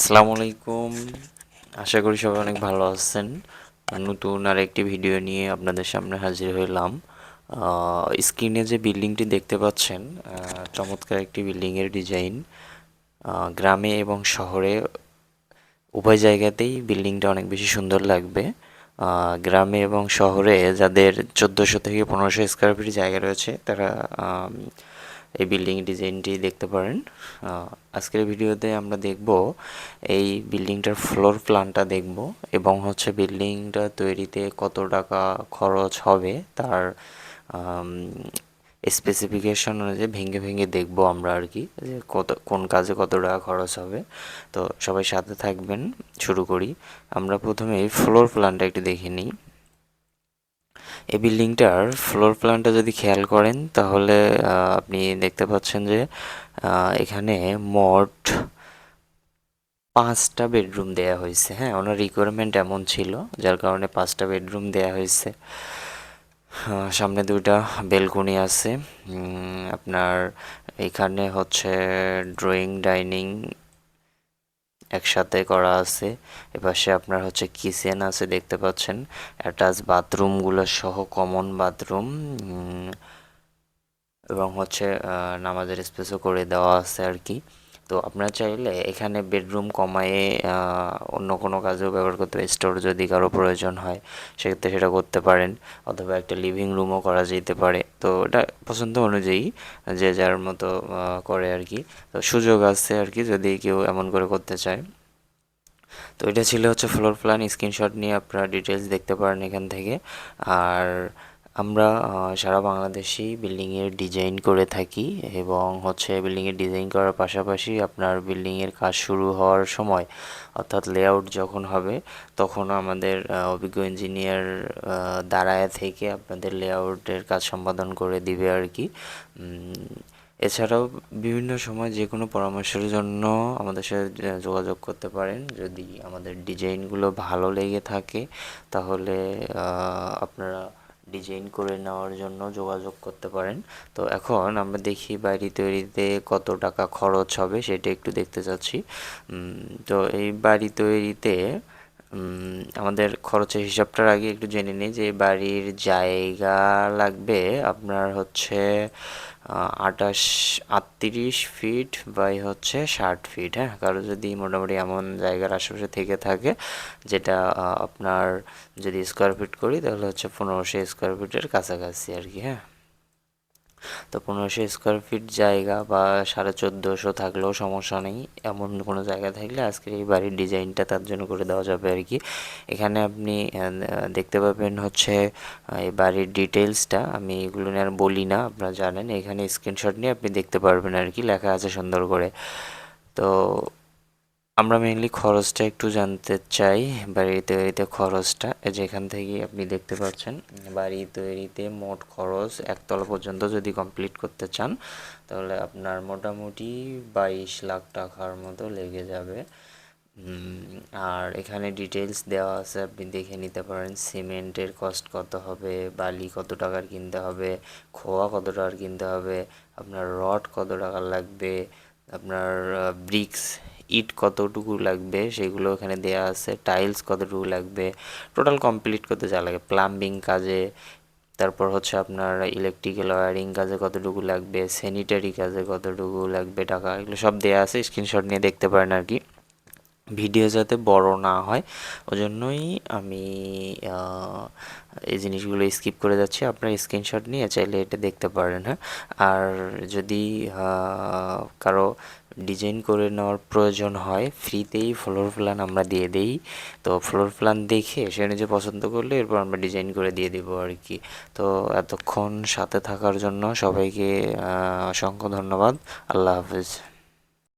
আসসালামু আলাইকুম। আশা করি সবাই অনেক ভালো আছেন। নতুন আর একটি ভিডিও নিয়ে আপনাদের সামনে হাজির হইলাম। স্ক্রিনে যে বিল্ডিংটি দেখতে পাচ্ছেন চমৎকার একটি বিল্ডিংয়ের ডিজাইন। গ্রামে এবং শহরে উভয় জায়গাতেই বিল্ডিংটা অনেক বেশি সুন্দর লাগবে। গ্রামে এবং শহরে যাদের চোদ্দোশো থেকে পনেরোশো স্কোয়ার ফিট জায়গা রয়েছে, তারা এই বিল্ডিং ডিজাইনটি দেখতে পারেন। আজকের ভিডিওতে আমরা দেখব এই বিল্ডিংটার ফ্লোর প্ল্যানটা দেখব এবং হচ্ছে বিল্ডিংটা তৈরিতে কত টাকা খরচ হবে তার স্পেসিফিকেশন অনুযায়ী ভেঙে ভেঙে দেখব আমরা আর কি যে কত, কোন কাজে কত টাকা খরচ হবে। তো সবাই সাথে থাকবেন, শুরু করি। আমরা প্রথমে ফ্লোর প্ল্যানটা একটু দেখে নিই। এই বিল্ডিংটার ফ্লোর প্ল্যানটা যদি খেয়াল করেন, তাহলে আপনি দেখতে পাচ্ছেন যে এখানে মোট পাঁচটা বেডরুম দেয়া হয়েছে। হ্যাঁ ওনার রিকোয়ারমেন্ট এমন ছিল, যার কারণে পাঁচটা বেডরুম দেয়া হয়েছে। সামনে দুইটা বেলকনি আছে। আপনার এখানে হচ্ছে ড্রয়িং ডাইনিং একসাথে করা আছে। এপাশে আপনার হচ্ছে কিচেন আছে, দেখতে পাচ্ছেন। অ্যাটাচ বাথরুমগুলো সহ কমন বাথরুম এবং হচ্ছে নামাজের স্পেসও করে দেওয়া আছে আর কি। তো আপনারা চাইলে এখানে বেডরুম কমায়ে অন্য কোনো কাজেও ব্যবহার করতে পারেন। স্টোর যদি কারও প্রয়োজন হয়, সেক্ষেত্রে সেটা করতে পারেন। অথবা একটা লিভিং রুমও করা যেতে পারে। তো এটা পছন্দ অনুযায়ী যে যার মতো করে আর কি। তো সুযোগ আছে আর কি যদি কেউ এমন করে করতে চায়। তো এটা ছিল হচ্ছে ফ্লোর প্ল্যান স্ক্রিনশট নিয়ে আপনারা ডিটেলস দেখতে পারেন এখান থেকে। আর আমরা সারা বাংলাদেশেই বিল্ডিংয়ের ডিজাইন করে থাকি এবং হচ্ছে বিল্ডিংয়ের ডিজাইন করার পাশাপাশি আপনার বিল্ডিংয়ের কাজ শুরু হওয়ার সময়, অর্থাৎ লেআউট যখন হবে, তখন আমাদের অভিজ্ঞ ইঞ্জিনিয়ার দাঁড়ায় থেকে আপনাদের লেআউটের কাজ সম্পাদন করে দিবে আর কি। এছাড়াও বিভিন্ন সময় যে কোনো পরামর্শের জন্য আমাদের সাথে যোগাযোগ করতে পারেন। যদি আমাদের ডিজাইনগুলো ভালো লেগে থাকে, তাহলে আপনারা ডিজাইন করে নেওয়ার জন্য যোগাযোগ করতে পারেন। তো এখন আমরা দেখি বাড়ি তৈরিতে কত টাকা খরচ হবে, সেটা একটু দেখতে চাচ্ছি। তো এই বাড়ি তৈরিতে আমাদের খরচের হিসাবটার আগে একটু জেনে নিই যে বাড়ির জায়গা লাগবে আপনার হচ্ছে আটাশ, আটত্রিশ ফিট বাই হচ্ছে ষাট ফিট হ্যাঁ? কারও যদি মোটামুটি এমন জায়গার আশেপাশে থেকে থাকে, যেটা আপনার যদি স্কোয়ার ফিট করি, তাহলে হচ্ছে পনেরোশো স্কোয়ার ফিটের কাছাকাছি আর কি হ্যাঁ? তো পনেরোশো স্কোয়ার ফিট জায়গা বা সাড়ে চোদ্দোশো থাকলেও সমস্যা নেই। এমন কোনো জায়গা থাকলে আজকের এই বাড়ির ডিজাইনটা তার জন্য করে দেওয়া যাবে আর কি। এখানে আপনি দেখতে পাবেন হচ্ছে এই বাড়ির ডিটেলসটা আমি এগুলো নিয়ে আর বলি না, আপনারা জানেন। এখানে স্ক্রিনশট নিয়ে আপনি দেখতে পারবেন আর কি, লেখা আছে সুন্দর করে। তো আমরা মেইনলি খরচটা একটু জানতে চাই বাড়ি তৈরিতে খরচটা। এই যে এখান থেকে আপনি দেখতে পাচ্ছেন বাড়ি তৈরিতে মোট খরচ একতলা পর্যন্ত যদি কমপ্লিট করতে চান, তাহলে আপনার মোটামুটি বাইশ লাখ টাকার মতো লেগে যাবে। আর এখানে ডিটেলস দেওয়া আছে, আপনি দেখে নিতে পারেন, সিমেন্টের কস্ট কত হবে, বালি কত টাকার কিনতে হবে, খোয়া কত টাকার কিনতে হবে, আপনার রড কত টাকার লাগবে, আপনার ব্রিক্স ইট কতটুকু লাগবে সেগুলো এখানে দেওয়া আছে, টাইলস কতটুকু লাগবে, টোটাল কমপ্লিট করতে যা লাগে, প্লাম্বিং কাজে, তারপর হচ্ছে আপনার ইলেকট্রিক্যাল ওয়ারিং কাজে কতটুকু লাগবে, স্যানিটারি কাজে কতটুকু লাগবে, টাকা, এগুলো সব দেওয়া আছে, স্ক্রিনশট নিয়ে দেখতে পারেন আর কি। ভিডিও যাতে বড় না হয়, ওজন্যই আমি এই জিনিসগুলো স্কিপ করে যাচ্ছি। আপনার স্ক্রিনশট নিয়ে চাইলে এটা দেখতে পারেন হ্যাঁ? আর যদি কারও ডিজাইন করে নেওয়ার প্রয়োজন হয় ফ্রিতেই ফ্লোর প্ল্যান আমরা দিয়ে দেই। তো ফ্লোর প্ল্যান দেখে সে নিজে পছন্দ করলে এরপর আমরা ডিজাইন করে দিয়ে দেবো আর কি। তো এতক্ষণ সাথে থাকার জন্য সবাইকে অসংখ্য ধন্যবাদ। আল্লাহ হাফিজ।